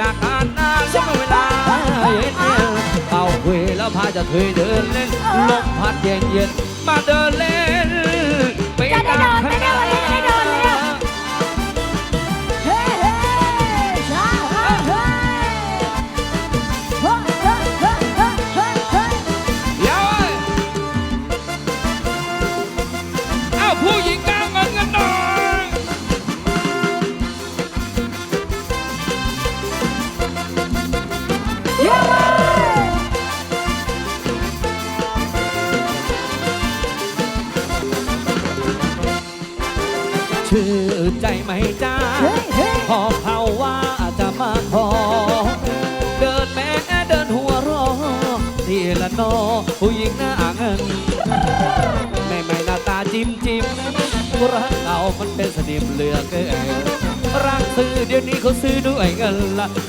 จากการนานช่วงเวลาเย็นๆเอาคุยแล้วพาจะถุยเดินเล่นลมพัดเย็นเย็นๆมาเดินเล่น ใจไหมจ้าเฮ้เฮ้พอเขาว่าจะมาขอ เดินแม่เดินหัวเรอทีละนอผู้หญิงหน้าเงินไม่ไม่หน้าตาจิ้มจิ้มรักเรามันเป็นสนิมเหลือเกินรักซื้อเดี๋ยวนี้เขาซื้อด้วยเงินละ